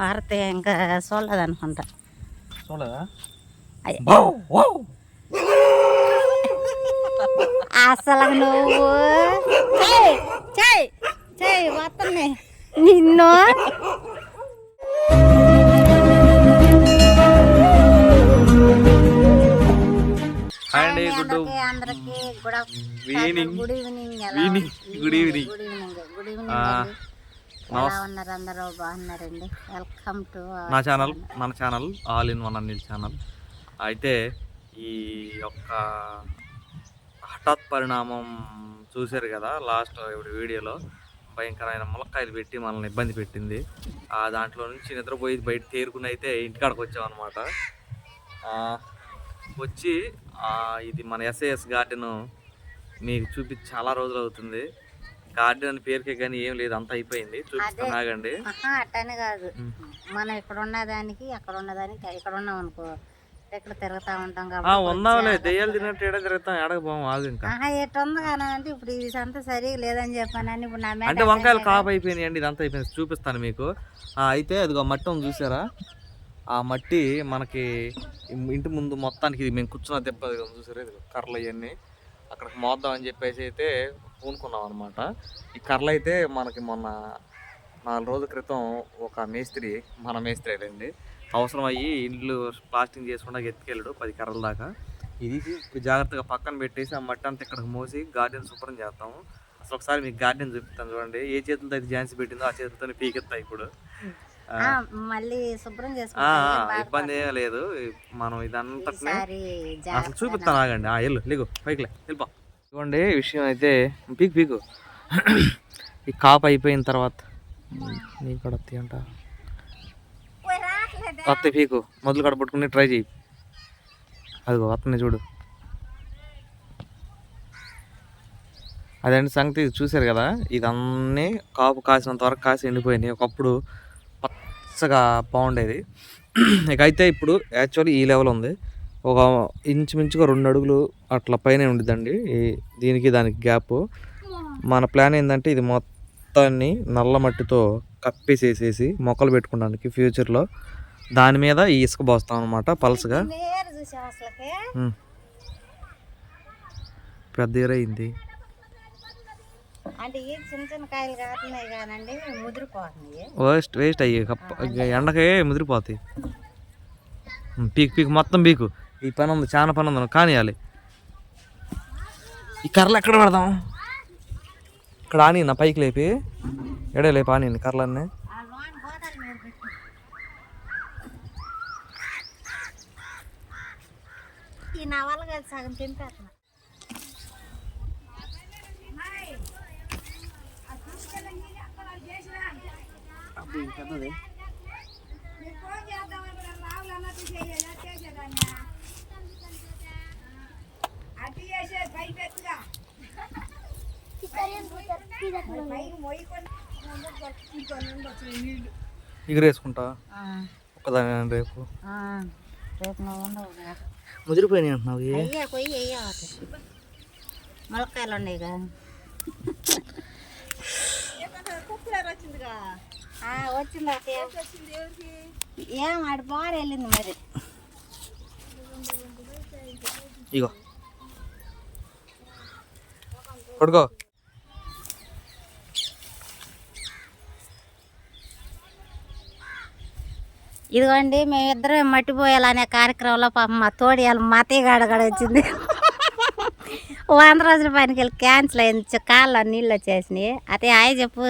వార్త ఇంకా చూడలేదు అనుకుంటా చూడదా అయ్- అసలు నువ్వు చెయ్ చెయ్ చెయ్ వస్తుంది నిన్ను హాయ్ అండి గుడ్ అందరికీ అందరికీ గుడ్ ఈవినింగ్ గుడ్ ఈవినింగ్ ఎలా evening good evening good evening good evening ఆ, అండి. ఎలా ఉన్నారు అందరూ? బాగున్నారండి. వెల్కమ్ టు నా ఛానల్ మన channel all in one Anil channel అయితే ఈ యొక్క హఠాత్ పరిణామం చూశారు కదా లాస్ట్ ఇప్పుడు వీడియోలో. భయంకరమైన ములక్కాయలు పెట్టి మనల్ని ఇబ్బంది పెట్టింది. ఆ దాంట్లో నుంచి నిద్రపోయి బయట తేరుకుని అయితే ఇంటికాడకు వచ్చామన్నమాట. వచ్చి ఇది మన ఎస్ఏఎస్ గార్డెన్ మీకు చూపించి చాలా రోజులు అవుతుంది. గార్డెన్ అని పేరుకే కానీ ఏం లేదు అంతా అయిపోయింది. చూపిస్తాను ఆగండి అట్టని కాదు. మనం ఇక్కడ ఉన్నదానికి అక్కడ ఉన్నదానికి ఇక్కడ ఉన్నాం అనుకో. ఇక్కడ తిరుగుతా ఉంటాం కాబట్టి ఉందాంలే దెయ్యాలు తిన్నట్టు ఏడా తిరుగుతాం ఏడక పోము ఆగు ఇంకా. ఎటు ఉంది కానీ అంటే ఇప్పుడు ఇది సంత సరిగా లేదని చెప్పానని ఇప్పుడు నా అంటే వంకాయలు కాపు అయిపోయినాయి అండి ఇదంతా అయిపోయింది. చూపిస్తాను మీకు. అయితే అదిగో మట్టి ఉంది చూసారా? ఆ మట్టి మనకి ఇంటి ముందు మొత్తానికి ఇది మేము కూర్చున్న దెబ్బ చూసారా? ఇదిగో కర్రలు అవన్నీ. అక్కడికి మోద్దాం అని చెప్పేసి అయితే పూనుకున్నాం అనమాట ఈ కర్రలు అయితే మనకి మొన్న నాలుగు రోజుల క్రితం ఒక మేస్త్రి మన మేస్త్రి అండి అవసరం అయ్యి ఇండ్లు ప్లాస్టింగ్ చేసుకుండా ఎత్తుకెళ్ళాడు పది కర్రల దాకా. ఇది జాగ్రత్తగా పక్కన పెట్టేసి ఆ మట్టి అంతా ఇక్కడికి మోసి గార్డెన్ శుభ్రం చేస్తాము. అసలు ఒకసారి మీకు గార్డెన్ చూపిస్తాను చూడండి. ఏ చేతులతో అయితే ఝాన్సీ పెట్టిందో ఆ చేతులతోనే పీకెత్తాయి ఇప్పుడు. మళ్ళీ శుభ్రం ఇబ్బంది ఏం లేదు. మనం ఇదంతటిని ఈసారి అసలు చూపిస్తాను ఆగండి. ఆ ఎల్లు లేగు పైకిలే వెళ్ళిపో. ఇదిగోండి విషయం అయితే పీకు పీకు. ఈ కాపు అయిపోయిన తర్వాత నీ కూడా అంట. వస్తాయి పీకు. మొదలు కడ పట్టుకుని ట్రై చేయి అదిగో వస్తుంది చూడు. అదండి సంగతి? ఇది చూశారు కదా? ఇదన్నీ కాపు కాసినంత వరకు కాసి ఎండిపోయినాయి. ఒకప్పుడు పచ్చగా బాగుండేది. ఇక అయితే ఇప్పుడు యాక్చువల్లీ ఈ లెవెల్ ఉంది. ఒక ఇంచుమించుగా రెండు అడుగులు అట్లా పైన ఉండిద్దండి. ఈ దీనికి దానికి గ్యాప్. మన ప్లాన్ ఏంటంటే ఇది మొత్తాన్ని నల్ల మట్టితో కప్పేసేసేసి మొక్కలు పెట్టుకోవడానికి ఫ్యూచర్లో. దాని మీద ఈ ఇసుక పోస్తాం అనమాట పల్సగా. పెద్ద ఎర అయింది అంటే ఈ చిన్న చిన్న కాయలు కాస్తున్నాయి కానండి ముదిరిపోతున్నాయి. వేస్ట్ వేస్ట్ అయ్యి ఎండకే ముదిరిపోతాయి. పీక్ పీక్ మొత్తం పీకు. ఈ పని ఉంది చాలా పని ఉంది కానియాలి. ఈ కర్రలు ఎక్కడ పెడదాం? ఇక్కడ ఆని నా పైకి లేపి ఎడే లేపి ఆని కర్రలన్నీ? ఈ కాదు సగం తింపేస్తున్నా. ఎగిరేసుకుంటా? ఒక్కదాని రేపు. రేపు నువ్వు ఉండవు కదా ముదిరిపోయినాయి అంటున్నావు. అయ్యా కొయ్యి ఆ, వచ్చింది ఏం ఆడ బాగా వెళ్ళింది మరి. ఇగో. పడుకో. ఇదిగోండి మేమిద్దరం మట్టిపోయాలనే కార్యక్రమంలో పాపం మా తోడియాలు మా అత్తయ్యగాడ కూడా వచ్చింది. వంద రోజుల పనికి వెళ్ళి క్యాన్సిల్ అయింది. కాళ్ళలో నీళ్ళు వచ్చేసినాయి. అతే హాయ్ చెప్పు.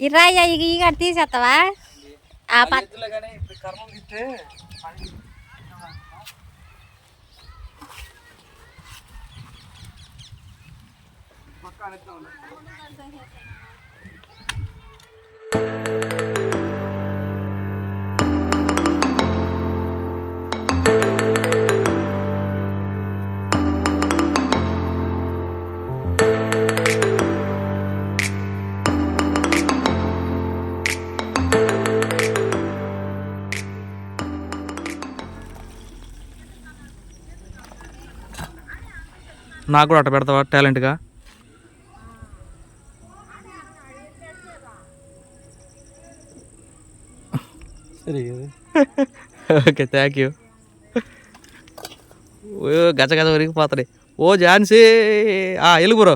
ఈ రాయ్యా ఇక ఈ గడ తీసేస్తావా ఆ పక్క నాకు కూడా అట్ట పెడతావా టాలెంట్గా? ఓకే థ్యాంక్ యూ ఓ గజ గజ ఉరిగిపోతాయి ఓ ఝాన్సీ! ఆ ఎలుగురు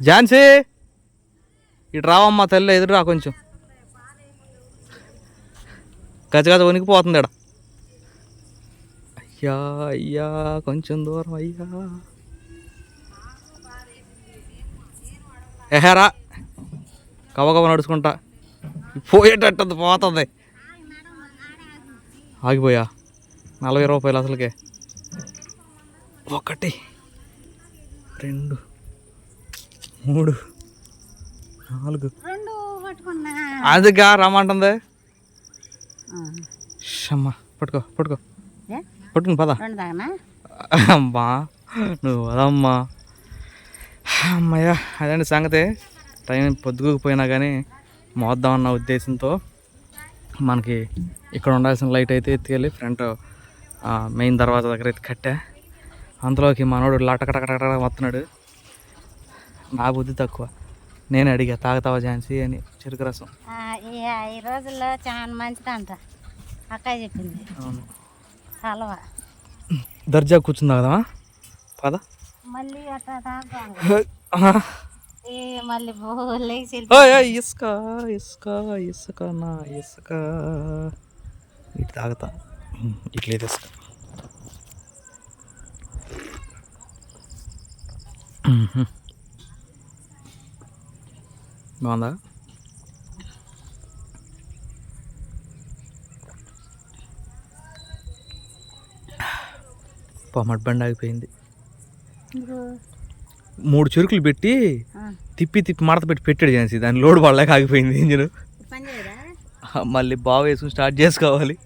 ఝాన్సీ! ఇటు రావమ్మా తల్లి ఎదురు రా కొంచెం. గజ గజ వణికిపోతుంది ఇడ అయ్యా అయ్యా కొంచెం దూరం అయ్యా. ఎహరా కవ కవ నడుచుకుంటా. పోయేటట్టు పోతుంది. ఆగిపోయా నలభై రూపాయలు అసలుకే. ఒకటి రెండు మూడు నాలుగు. అదిగా రమ్మంటుంది. ఆ. అమ్మా పట్టుకో. పట్టుకో? పట్టుకుని పద. అమ్మా నువ్వు అదమ్మా అమ్మయ్యా అదండి సంగతి? టైం పొద్దుకుపోయినా కానీ మోద్దామన్న ఉద్దేశంతో మనకి ఇక్కడ ఉండాల్సిన లైట్ అయితే ఎత్తుకెళ్ళి ఫ్రంట్ మెయిన్ దర్వాజా దగ్గర అయితే కట్టా. అంతలోకి మనోడు లటకటకటక వస్తున్నాడు. నా బుద్ధి తక్కువ. నేను అడిగా తాగుతావా ఝాన్సీ అని చెరుకు రసం. ఆ, ఈ రోజుల్లో చాలా మంచిదంట. అక్కయ్య చెప్పింది. అవును. హల్వా దర్జా కూర్చుందా కదా? పద. మళ్ళీ మళ్ళీ ఇసుక ఇసుక ఇసుక నా ఇసుక. ఇటు తాగుతా. ఇట్లేదు ఇసుక. బాగుందా? పొమ్మటి బండి ఆగిపోయింది మూడు చెరుకులు పెట్టి తిప్పి తిప్పి మడత పెట్టి పెట్టాడు జాన్సీ. దాని లోడ్ పడలేక ఆగిపోయింది ఇంజిన్. మళ్ళీ బాగా వేసుకుని స్టార్ట్ చేసుకోవాలి.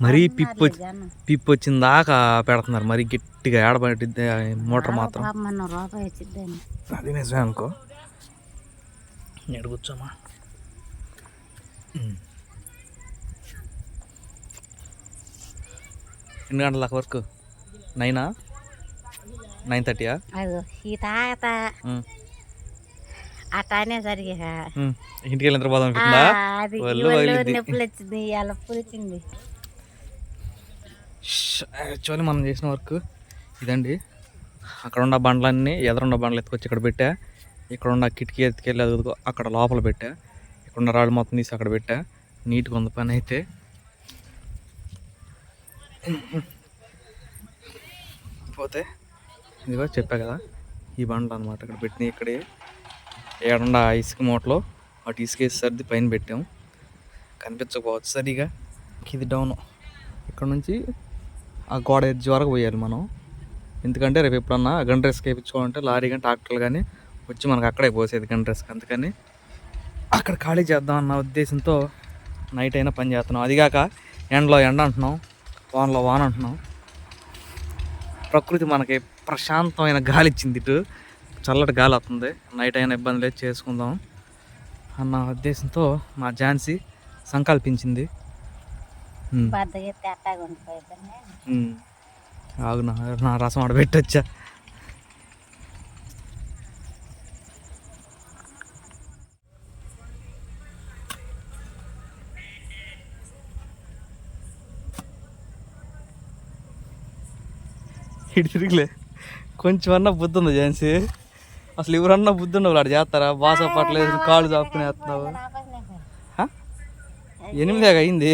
మరీ పిప్పు వచ్చి పిప్పు వచ్చిన దాకా పెడుతున్నారు. మరీ గట్టిగా ఏడబడి మోటార్ మాత్రం. అది నిజమే అనుకో. ఉమ్. ఎన్ని గంటల వర్క్? నైనా? నైన్ థర్టీయా? ఈ తాత. ఇక, ఇంటికి వెళ్ళిన తర్వాత అది. నొప్పులు వచ్చింది పులిచింది. యాక్చువల్లీ మనం చేసిన వర్క్ ఇదండి. అక్కడ ఉన్న బండ్లన్నీ ఎదురున్న బండ్లు ఎత్తుకొచ్చి ఇక్కడ పెట్టా. ఇక్కడ ఉన్న కిటికీ ఎత్తుకెళ్ళి అదిగో అక్కడ లోపల పెట్టా. ఇక్కడ ఉన్న రాళ్ళు మొత్తం తీసి అక్కడ పెట్టా. నీట్గా ఉంది పని అయితే. పోతే. ఇదిగో చెప్పా కదా ఈ బండ్లు అనమాట ఇక్కడ పెట్టినాయి ఇక్కడే. ఏడుండ ఇసుక మూటలో అటు ఇసుక సర్ది పైన పెట్టాం. కనిపించకపోవచ్చు సరిగా. ఇది డౌన్ ఇక్కడ నుంచి ఆ గోడ ఎడ్జ్ వరకు పోయాలి మనం. ఎందుకంటే రేపు ఎప్పుడన్నా గన్ డ్రెస్ వేయించుకోవాలంటే లారీ కానీ ట్రాక్టర్లు కానీ వచ్చి మనకు అక్కడే పోసేది గన్ డ్రెస్కి అందుకని అక్కడ ఖాళీ చేద్దాం అన్న ఉద్దేశంతో నైట్ అయినా పని చేస్తున్నాం. అదిగాక ఎండలో ఎండ అంటున్నాం వానలో వాన అంటున్నాం. ప్రకృతి మనకి ప్రశాంతమైన గాలి ఇచ్చింది ఇటు. చల్లటి గాలి వస్తుంది. నైట్ అయినా ఇబ్బంది లేదు చేసుకుందాం అన్న ఉద్దేశంతో మా ఝాన్సీ సంకల్పించింది. ఆగు నా రసం ఆడ ఇటు తిరిగిలే. కొంచెం అన్నా బుద్ధి ఉంది ఝాన్సీ? అసలు ఎవరన్నా బుద్ధి ఉండవు అక్కడ చేస్తారా? బాస పట్టలేదు కాళ్ళు చాపుకుని వేస్తున్నావు. హ? ఎనిమిదేగా అయింది?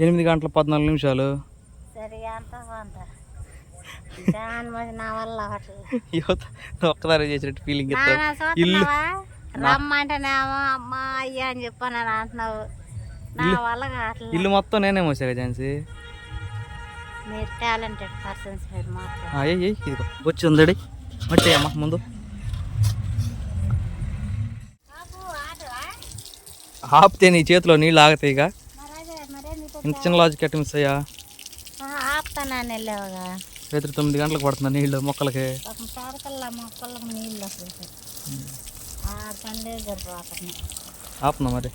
ఎనిమిది గంటల పద్నాలుగు నిమిషాలు. ఒక్కదారి చేసినట్టు ఫీలింగ్ ఇల్లు. రమ్మంటేనేమో అమ్మా అయ్యా అని చెప్పాను అంటున్నావు. ఇల్లు మొత్తం నేనే మోసాగా ఝాన్సీ. మీరు టాలెంటెడ్ పర్సన్స్ మీరు ఇదిగో వచ్చి ఉందడి. మట్టి అమ్మ ముందు. ఆపితే నీ చేతిలో నీళ్ళు ఆగతాయి ఇక. ఇంత చిన్న లాజిక్ ఎట్ట మిస్ అయ్యా? వెళ్ళావుగా. రాత్రి తొమ్మిది గంటలకు పడుతుంది నీళ్ళు మొక్కలకి? తోటకల్లా మొక్కలకు నీళ్ళు అసలు. ఆ పండే సరిపోతుంది ఆపునా మరి?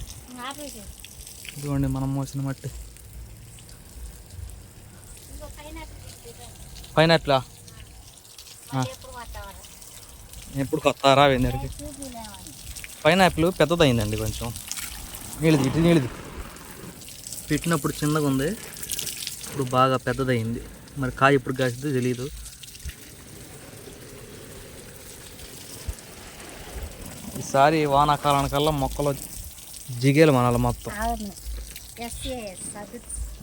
ఇదిగోండి మనం మోసిన మట్టి. పైన ఎట్లా ఎప్పుడు వాతావరణం ఎప్పుడు కొత్త రావేంది అడిగి పైనాపిల్ పెద్దదైందండి కొంచెం. నీళ్ళది ఇటు నీళ్ళది. పెట్టినప్పుడు చిన్నగా ఉంది. ఇప్పుడు బాగా పెద్దదయింది. మరి కాయ ఎప్పుడు కాసిద్దో తెలియదు ఈసారి వానాకాలానికల్లా మొక్కలు జిగేలు మనాలి మొత్తం.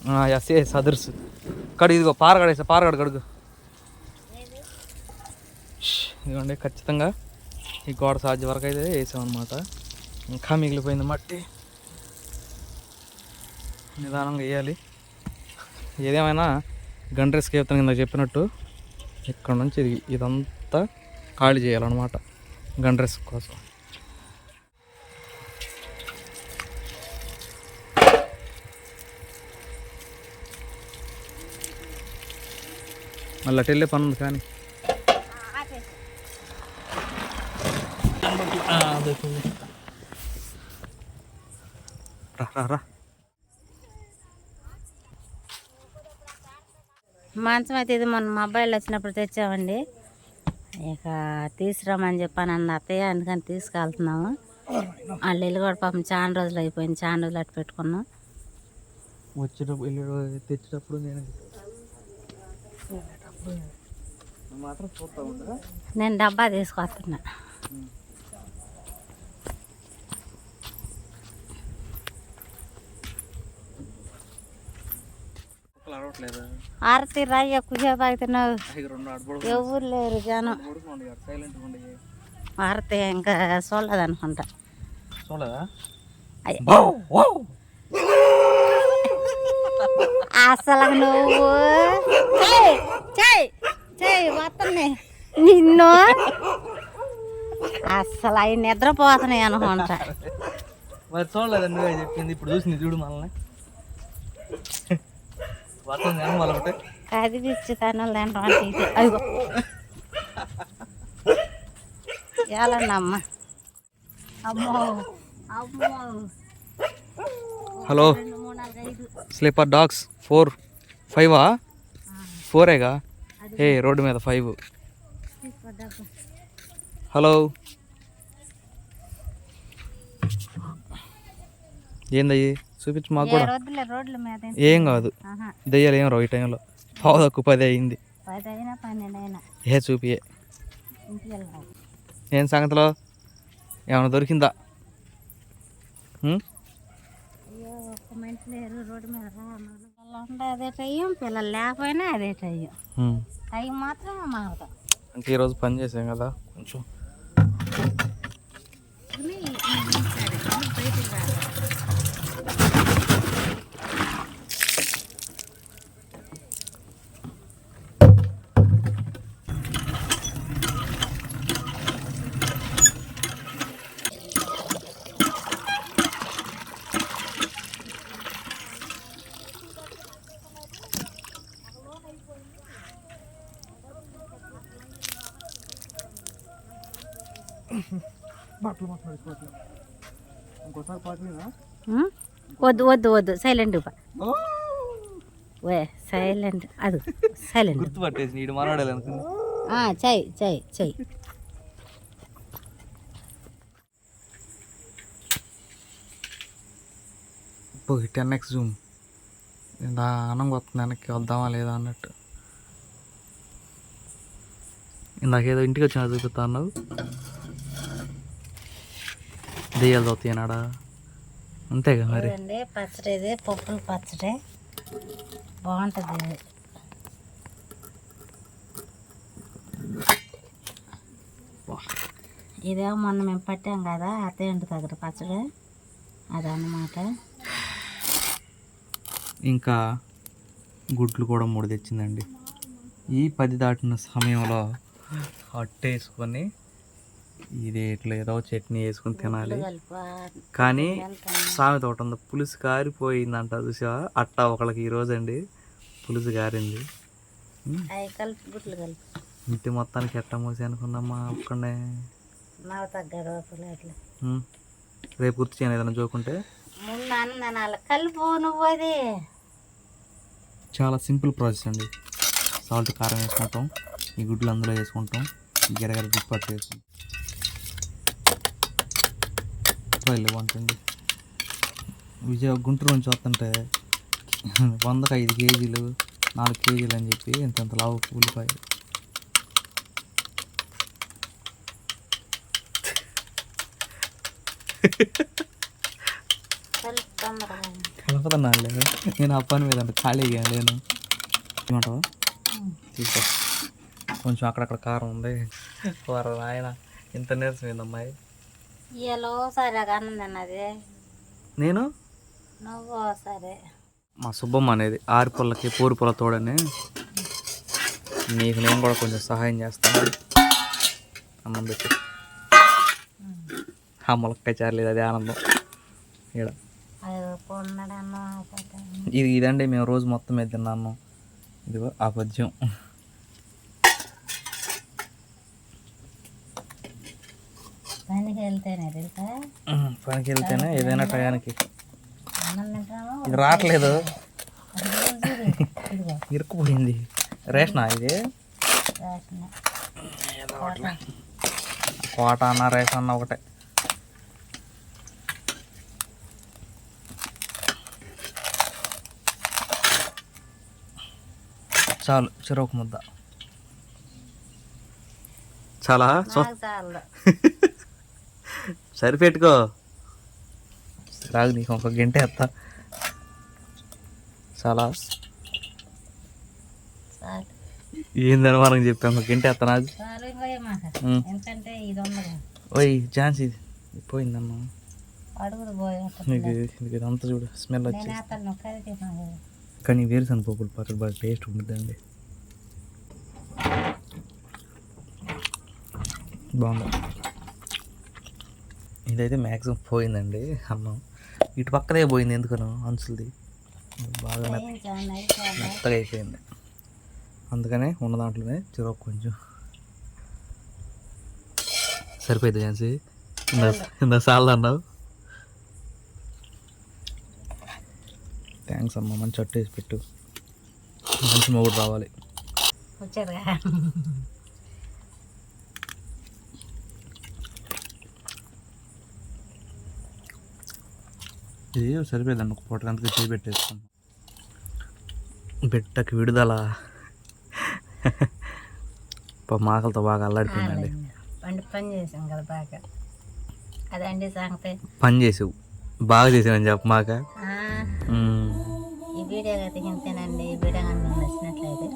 అవును ఎస్ ఏ సదర్స్. కడు ఇదిగో పారగడేసా పారగడ కడుగు. ఇదిగోండి ఖచ్చితంగా ఈ గోడ సాధ్య వరకు అయితే వేసామన్నమాట. ఇంకా మిగిలిపోయింది మట్టి. నిదానంగా వేయాలి. ఏదేమైనా గండ్రెస్ చెప్తాను కింద చెప్పినట్టు ఇక్కడ నుంచి ఇది ఇదంతా ఖాళీ చేయాలన్నమాట. గండ్రెస్ కోసం. మళ్ళీ అటు వెళ్ళే పని ఉంది కానీ. మంచం అయితే ఇది మొన్న మా అబ్బాయిలు వచ్చినప్పుడు తెచ్చామండి. ఇక తీసుకురామని చెప్పాను అన్న అత్తయ్య అందుకని తీసుకెళ్తున్నాము. వాళ్ళు ఇల్లు కూడా పాపం చాలా రోజులు అయిపోయింది చాలా రోజులు అట్టు పెట్టుకున్నాం. వచ్చేటప్పుడు వెళ్ళే తెచ్చేటప్పుడు నేను నేను డబ్బా తీసుకొస్తున్నా. ఆరతి రాయ్య కుజా తాగుతున్నావు. ఎవరు లేరు జనం. ఆరతి ఇంకా చూడలేదు అనుకుంటా. అసలు నువ్వు చెయ్, చెయ్, వస్తున్నాయి నిన్ను? అసలు అవి నిద్రపోతున్నాయి అనుకుంటా. మరి చూడలేదండి నువ్వే చెప్పింది? ఇప్పుడు చూసింది చూడు మనల్ని. వాళ్ళ ఒకటే. తింటాం అమ్మో అమ్మో. హలో. Sleeper dogs four. ఫైవా? ఫోరేగా? ఏ రోడ్డు మీద ఫైవ్ హలో. ఏందయ్యి? చూపించు మాకు కూడా. ఏం- కాదు. దెయ్యాలు ఏం రావు ఈ టైంలో పావు తక్కువ పది అయింది. ఏ చూపియే. ఏం సంగతిలో? ఏమైనా దొరికిందా? మనిషి లేరు రోడ్డు మీద అదే టైం పిల్లలు లేకపోయినా అదే టైం. ఉం. టైం మాత్రం మారదు అంటే ఈరోజు పని చేసాం కదా కొంచెం వద్దు వద్దు వద్దు. సైలెంట్ వే సైలెంట్. అది సైలెంట్. గుర్తుపట్టేసి నీడు మనవాడాలి అనుకుంది. చెయ్యి చెయ్యి చెయ్యి ఇప్పుడు టెన్ ఎక్స్ జూమ్. నిదానం వస్తుంది వెనక్కి వద్దామా లేదా అన్నట్టు. ఇందాకేదో ఇంటికి వచ్చిన చూపిస్తా అన్నావు. దెయ్యాలు తోతాయనాడా అంతేగా మరి. పచ్చడి ఇది పప్పుల పచ్చడి. బాగుంటుంది ఇది. ఇదేమో మొన్న మేము పట్టాం కదా అత్తయ్యంటి దగ్గర పచ్చడి. అదన్నమాట. ఇంకా గుడ్లు కూడా మూడు తెచ్చిందండి. ఈ పది దాటిన సమయంలో అట్టేసుకొని ఇది ఇట్లా ఏదో చట్నీ వేసుకొని తినాలి. కానీ సామెత ఒకటి ఉంది. పులుసు కారిపోయిందంట చూసా అట్ట ఒకళ్ళకి ఈరోజు అండి పులుసు కారింది. ఇంటి మొత్తానికి ఎట్ట మూసి అనుకున్నామా ఒక్కడే రేపు గుర్తు చేయను ఏదైనా చూకుంటే ముందు అన్న కలుపు నువ్వు అది. చాలా సింపుల్ ప్రాసెస్ అండి. సాల్ట్ కారం వేసుకుంటాం. ఈ గుడ్లు అందులో వేసుకుంటాం. గడగడ తిప్పట్లేదు వెళ్ళి వంటండి విజయ గుంటూరు నుంచి వస్తుంటే వందకు ఐదు కేజీలు నాలుగు కేజీలు అని చెప్పి ఇంత ఇంత లావు ఉల్లిపాయలు చల్ కలపదన్నా లేదు నేను ఆ పని మీద అంత ఖాళీగా లేను. తీసుకో. కొంచెం అక్కడక్కడ కారం ఉంది. వారు ఆయన ఇంత నీరసం అమ్మాయి సరే అన్నం తిన్నది నేను? నువ్వు సరే. మా సుబ్బమ్మ అనేది ఆరు పుల్లకి పూరి పుల్ల తోడని నీకు నేను కూడా కొంచెం సహాయం చేస్తాను. అన్నం పెట్టి. ఆ ములక్కాయ చారలేదు అదే ఆనందం. ఇక్కడ ఇది ఇదండి మేము రోజు మొత్తం మీద తిన్నాము. ఇదిగో ఆ పద్యం. పనికి వెళ్తేనే తెలుసా? పనికి వెళ్తేనే ఏదైనా టయానికి. అన్నం తింటాము ఇది రావట్లేదు. ఇరుక్కుపోయింది. రేషనా ఇది? కోట అన్న రేషన్ అన్న ఒకటే. చాలు చెరొక ముద్ద. చాలా? చాలు. సరిపెట్టుకో రాగు నీకు ఒక గంట ఎత్తా. చాలా. ఏందని మనం చెప్పాం ఒక గంట ఎత్తా నాకు ఓయ్ ఛాన్స్ ఇది పోయిందమ్మా. నీకు ఇదంతా చూడు స్మెల్ కలిపి కానీ వేరుశనగ పప్పులు పచ్చడి బాగా టేస్ట్ ఉంటుందండి బాగుంది. ఇదైతే మ్యాక్సిమం పోయిందండి. అన్నం ఇటు పక్కనే పోయింది ఎందుకనో అంచులది బాగా మెత్త- మెత్తగా అయిపోయింది. అందుకనే ఉన్న దాంట్లోనే చెరొక కొంచెం. సరిపోయింది ఇందా ఇందా సార్లు అన్నావు? థ్యాంక్స్ అమ్మ మంచి అట్టు వేసి పెట్టు. మంచి మొగుడు రావాలి. వచ్చారుగా? ఇది సరిపోయిందండి ఒక పూట గంటకి చేయి పెట్టేసుకున్నాం బిడ్డకి విడుదల. పాపం ఆకలితో బాగా అల్లాడిపోయిందండి. పండి పని చేసాం కదా బాగా. అదండి సంగతి. పని చేసావు. బాగా చేసావని చెప్ప మాక. ఈ వీడియో అయితే ఇంతేనండి ఈ వీడియో కానీ మీకు నచ్చినట్లయితే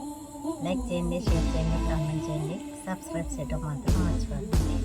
లైక్ చేయండి షేర్ చేయండి కామెంట్ చేయండి సబ్స్క్రైబ్ చేయడం మాత్రం మర్చిపోకండి.